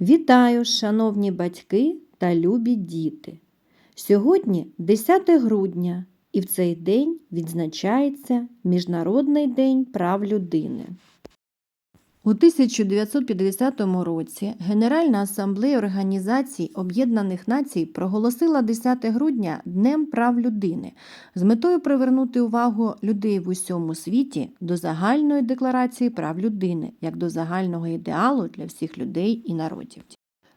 Вітаю, шановні батьки та любі діти! Сьогодні 10 грудня, і в цей день відзначається Міжнародний день прав людини. У 1950 році Генеральна асамблея Організацій Об'єднаних Націй проголосила 10 грудня Днем прав людини з метою привернути увагу людей в усьому світі до загальної декларації прав людини як до загального ідеалу для всіх людей і народів.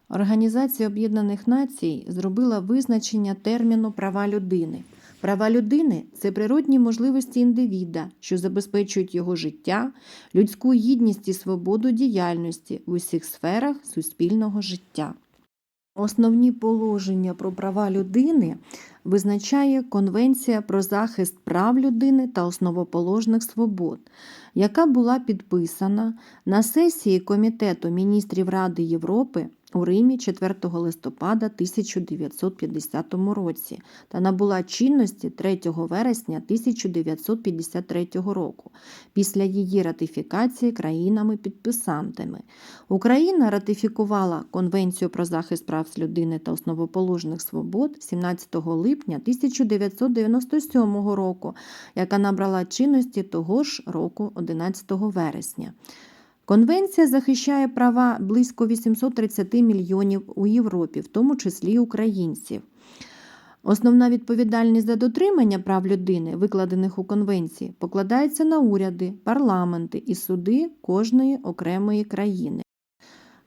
Організація Об'єднаних Націй зробила визначення терміну права людини. Права людини це природні можливості індивіда, що забезпечують його життя, людську гідність і свободу діяльності в усіх сферах суспільного життя. Основні положення про права людини визначає Конвенція про захист прав людини та основоположних свобод, яка була підписана на сесії Комітету міністрів Ради Європи у Римі 4 листопада 1950 році та набула чинності 3 вересня 1953 року після її ратифікації країнами-підписантами. Україна ратифікувала Конвенцію про захист прав людини та основоположних свобод 17 липня 1997 року, яка набрала чинності того ж року 11 вересня. Конвенція захищає права близько 830 мільйонів у Європі, в тому числі українців. Основна відповідальність за дотримання прав людини, викладених у конвенції, покладається на уряди, парламенти і суди кожної окремої країни.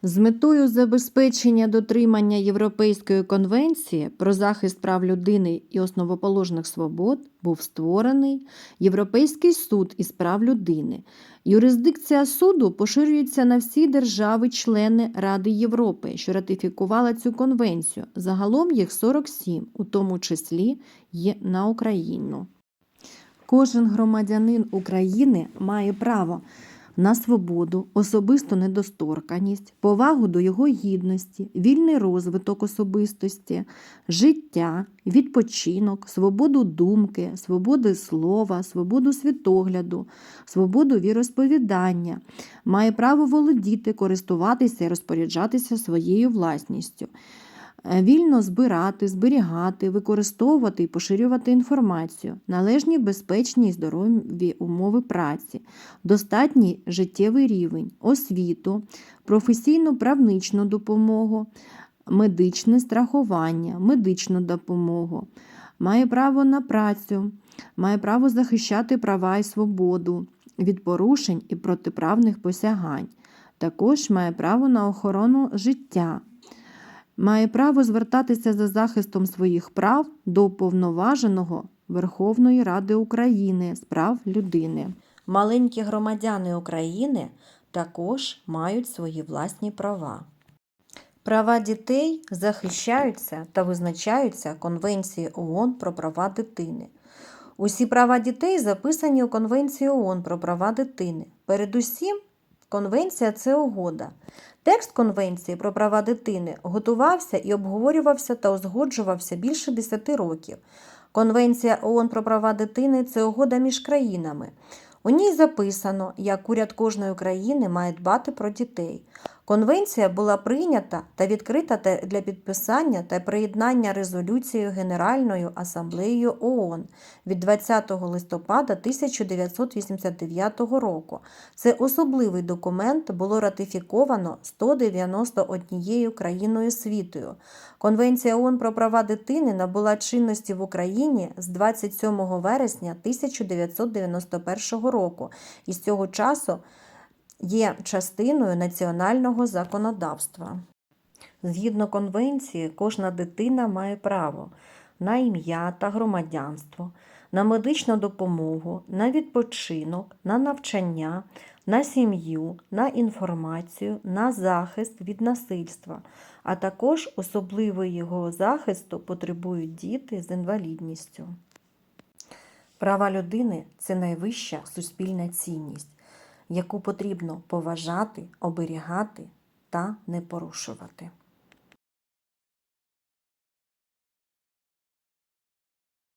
З метою забезпечення дотримання Європейської конвенції про захист прав людини і основоположних свобод був створений Європейський суд із прав людини. Юрисдикція суду поширюється на всі держави-члени Ради Європи, що ратифікувала цю конвенцію. Загалом їх 47, у тому числі є на Україну. Кожен громадянин України має право на свободу, особисту недосторканість, повагу до його гідності, вільний розвиток особистості, життя, відпочинок, свободу думки, свободи слова, свободу світогляду, свободу віросповідання, має право володіти, користуватися і розпоряджатися своєю власністю. Е, Вільно збирати, зберігати, використовувати і поширювати інформацію, належні безпечні і здорові умови праці, достатній життєвий рівень, освіту, професійну правничну допомогу, медичне страхування, медичну допомогу, має право на працю, має право захищати права і свободу від порушень і протиправних посягань. Також має право на охорону життя має право звертатися за захистом своїх прав до уповноваженого Верховної Ради України з прав людини. Маленькі громадяни України також мають свої власні права. Права дітей захищаються та визначаються Конвенцією ООН про права дитини. Усі права дітей записані у Конвенції ООН про права дитини. Передусім, Конвенція це угода. Текст Конвенції про права дитини готувався і обговорювався та узгоджувався більше 10 років. Конвенція ООН про права дитини це угода між країнами. У ній записано, як уряд кожної країни має дбати про дітей. Конвенція була прийнята та відкрита для підписання та приєднання резолюцією Генеральною асамблеєю ООН від 20 листопада 1989 року. Це особливий документ було ратифіковано 191 країною світою. Конвенція ООН про права дитини набула чинності в Україні з 27 вересня 1991 року і з цього часу є частиною національного законодавства. Згідно конвенції, кожна дитина має право на ім'я та громадянство, на медичну допомогу, на відпочинок, на навчання, на сім'ю, на інформацію, на захист від насильства, а також особливо його захисту потребують діти з інвалідністю. Права людини це найвища суспільна цінність яку потрібно поважати, оберігати та не порушувати.